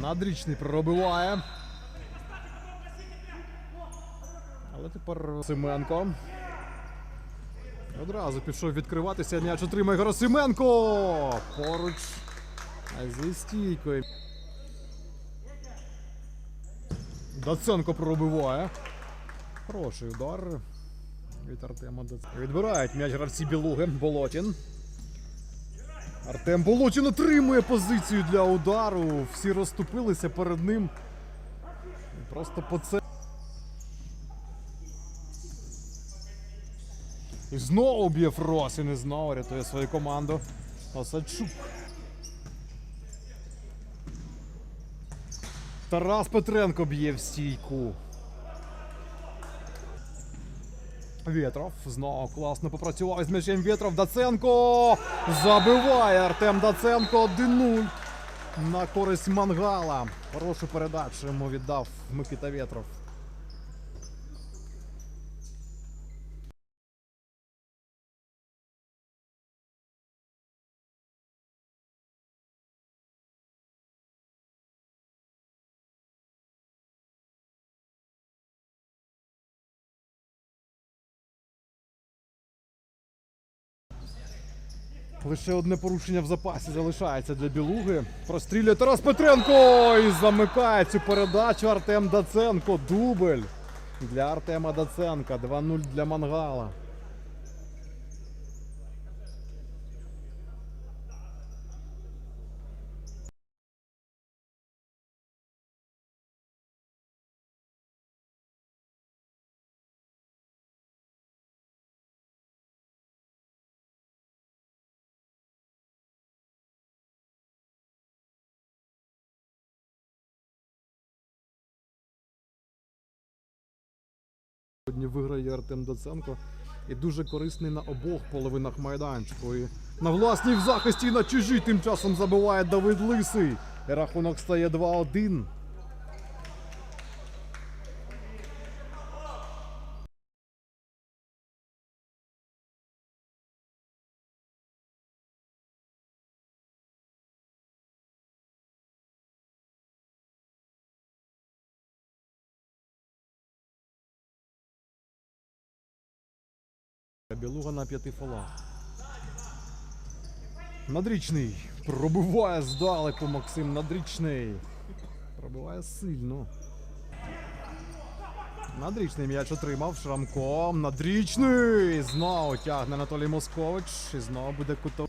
Надрічний пробиває. Але тепер Семенко. Одразу пішов відкриватися. М'яч отримає Герасименко. Поруч зі стійкою. Даценко пробиває. Хороший удар. Від Артема Даценко. Відбирають м'яч гравці Білуги. Болотін. Артем Болотін отримує позицію для удару. Всі розступилися перед ним. Просто по це. І знову б'є Фросін і знову рятує свою команду. Осадчук. Тарас Петренко б'є в стійку. Вєтров знову класно попрацював з м'ячем Вєтров. Даценко забиває Артем Даценко 1-0 на користь Мангала. Хорошу передачу йому віддав Микита Вєтров. Лише одне порушення в запасі залишається для білуги. Прострілює Тарас Петренко і замикає цю передачу Артем Даценко. Дубль для Артема Даценка. 2-0 для Мангала. Сьогодні виграє Артем Доценко І дуже корисний на обох половинах майданчику. І на власній захисті і на чужій тим часом забиває Давид Лисий. Рахунок стає 2-1. Білуга на п'яти фолах. Надрічний. Пробиває здалеку Максим Надрічний. Пробиває сильно. Надрічний м'яч отримав Шрамком. Надрічний! Знову тягне Анатолій Москович. І знову буде кутов.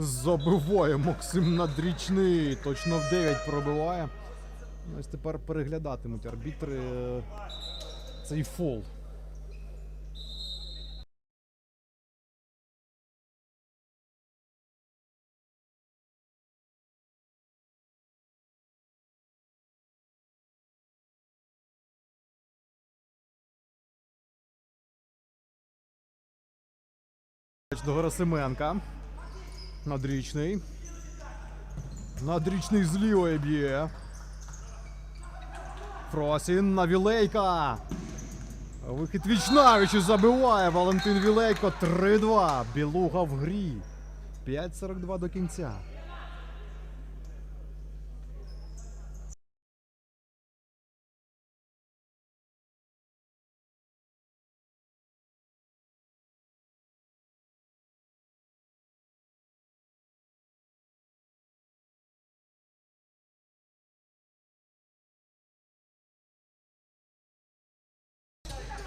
Забиває Максим Надрічний. Точно в 9 пробиває. Ну, Ось тепер переглядатимуть арбітри е, цей фол. До Герасименка. Надрічний. Надрічний з лівої б'є. Фросін на Вілейка. Вихід Вічнавич забиває Валентин Вілейко 3-2. Білуга в грі. 5.42 до кінця.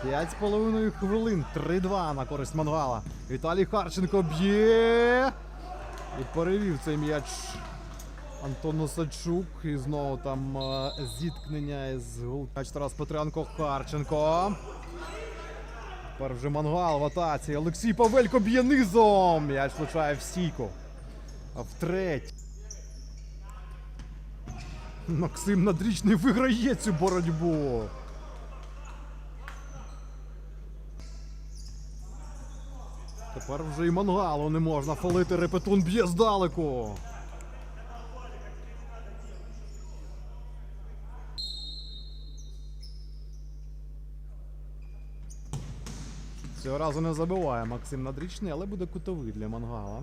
П'ять з половиною хвилин. 3-2 на користь Мангала. Віталій Харченко б'є. І перевів цей м'яч Антон Осадчук. І знову там е, зіткнення із гол. Тарас Петренко Харченко. Тепер вже Мангал в атаці. Олексій Павелько б'є низом. М'яч влучає в стійку. А втретє. Максим Надрічний виграє цю боротьбу. Тепер вже і мангалу не можна фалити. Репетун б'є здалеку. Цього разу не забиває Максим Надрічний, але буде кутовий для мангала.